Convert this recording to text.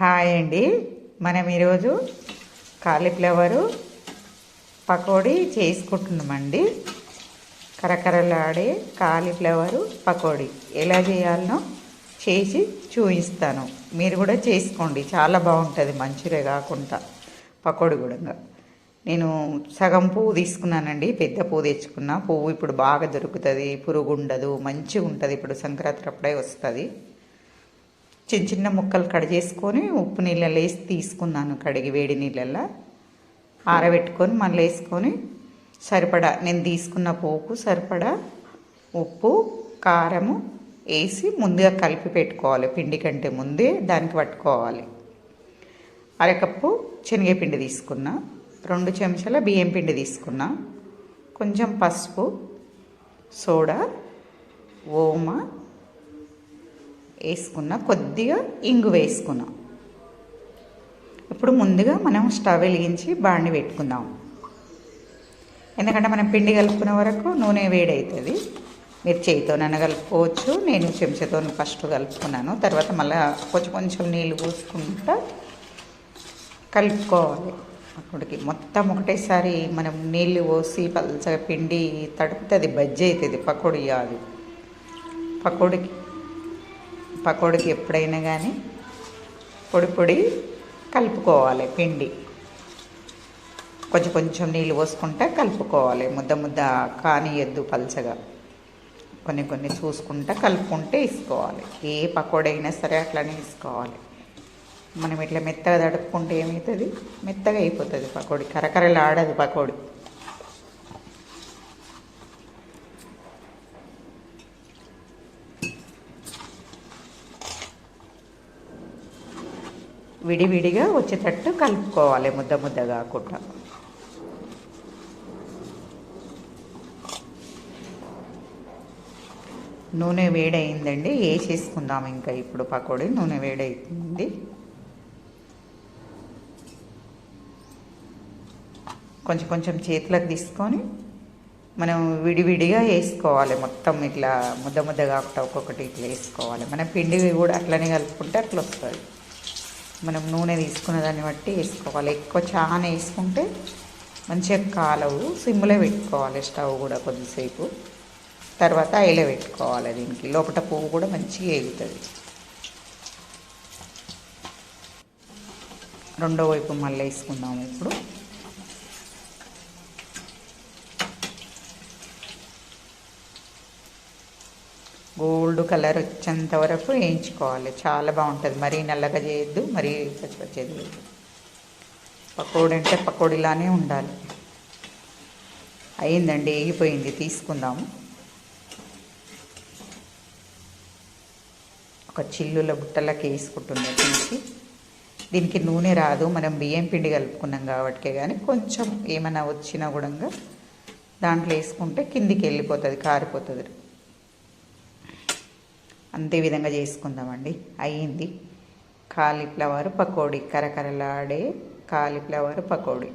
Hi అండి. మనం ఈరోజు కాలీఫ్లవరు పకోడీ చేసుకుంటున్నామండి. కరకరలాడే కాలీఫ్లవరు పకోడీ. ఎలా చేయాలనో చేసి చూపిస్తాను. మీరు కూడా చేసుకోండి. చాలా బాగుంటుంది మంచిరే కాకుండా పకోడీ కూడా నేను సగం పువ్వు తీసుకున్నానండి పెద్ద పువ్వు తెచ్చుకున్నా. పువ్వు ఇప్పుడు బాగా దొరుకుతుంది పురుగు ఉండదు మంచిగా ఉంటుంది ఇప్పుడు సంక్రాంతి అప్పుడే వస్తుంది. చిన్న చిన్న ముక్కలు కట్ చేసుకొని ఉప్పు నీళ్ళలో వేసి తీసుకున్నాను కడిగి వేడి నీళ్ళల్లో. ఆరబెట్టుకొని మళ్ళీ వేసుకొని సరిపడా నేను తీసుకున్న పోపు సరిపడా ఉప్పు కారము వేసి ముందుగా కలిపి పెట్టుకోవాలి. పిండి కంటే ముందే దానికి పట్టుకోవాలి. అరకప్పు శనగపిండి తీసుకున్నా రెండు చెంచాల బియ్యం పిండి తీసుకున్నా కొంచెం పసుపు సోడా ఓమ వేసుకున్న కొద్దిగా ఇంగు వేసుకున్నాం. ఇప్పుడు ముందుగా మనం స్టవ్ వెలిగించి బాండి పెట్టుకుందాం. ఎందుకంటే మనం పిండి కలుపుకునే వరకు నూనె వేడవుతుంది మీరు చేయితోనైనా కలుపుకోవచ్చు. నేను చెంచాతో ఫస్ట్ కలుపుకున్నాను. తర్వాత మళ్ళీ కొంచెం కొంచెం నీళ్ళు పోసుకుంటా కలుపుకోవాలి. అక్కడికి మొత్తం ఒకటేసారి మనం నీళ్ళు పోసి పల్చగా పిండి తడుపుతుంది బజ్జి అవుతుంది పకోడీ కాదు పకోడీకి పకోడికి ఎప్పుడైనా కానీ పొడి పొడి కలుపుకోవాలి పిండి. కొంచెం కొంచెం నీళ్ళు పోసుకుంటా కలుపుకోవాలి ముద్ద ముద్ద కానియద్దు పలచగా. కొన్ని కొన్ని చూసుకుంటా కలుపుకుంటే వేసుకోవాలి. ఏ పకోడీ అయినా సరే అట్లనే వేసుకోవాలి. మనం ఇట్లా మెత్తగా తడుపుకుంటే ఏమవుతుంది? మెత్తగా అయిపోతుంది పకోడీ. కరకరలు ఆడదు పకోడీ. విడివిడిగా వచ్చేటట్టు కలుపుకోవాలి ముద్ద ముద్ద కాకుండా. నూనె వేడయిందండి వేసేసుకుందాం ఇంకా ఇప్పుడు పకోడీ. నూనె వేడవుతుంది కొంచెం కొంచెం చేతులకు తీసుకొని మనం విడివిడిగా వేసుకోవాలి. మొత్తం ఇట్లా ముద్ద ముద్ద కాకుండా ఒక్కొక్కటి ఇట్లా వేసుకోవాలి. మన పిండి కూడా అట్లనే కలుపుకుంటే అట్లా వస్తుంది మనం నూనె తీసుకున్న దాన్ని బట్టి వేసుకోవాలి. ఎక్కువ చాలా వేసుకుంటే మంచిగా కాలవు. సిమ్లో పెట్టుకోవాలి స్టవ్ కూడా కొద్దిసేపు తర్వాత ఆయిల్ పెట్టుకోవాలి దీనికి. లోపల పువ్వు కూడా మంచిగా ఎగుతుంది రెండో వైపు మళ్ళీ వేసుకుందాము ఇప్పుడు. గోల్డ్ కలర్ వచ్చేంత వరకు వేయించుకోవాలి. చాలా బాగుంటుంది. మరీ నల్లగా చేయొద్దు మరీ పచ్చిపచ్చేది లేదు. పకోడీ అంటే పకోడీలానే ఉండాలి. అయిందండి వేగిపోయింది. తీసుకుందాము. ఒక చిల్లుల బుట్టలకి వేసుకుంటుంది తీసి. దీనికి నూనె రాదు. మనం బియ్యం పిండి కలుపుకున్నాం కాబట్టి కానీ కొంచెం ఏమైనా వచ్చినా కూడా దాంట్లో వేసుకుంటే కిందికి వెళ్ళిపోతుంది కారిపోతుంది. అంతే విధంగా చేసుకుందామండి. అయ్యింది. కాలీఫ్లవర్ పకోడీ కరకరలాడే కాలీఫ్లవర్ పకోడీ.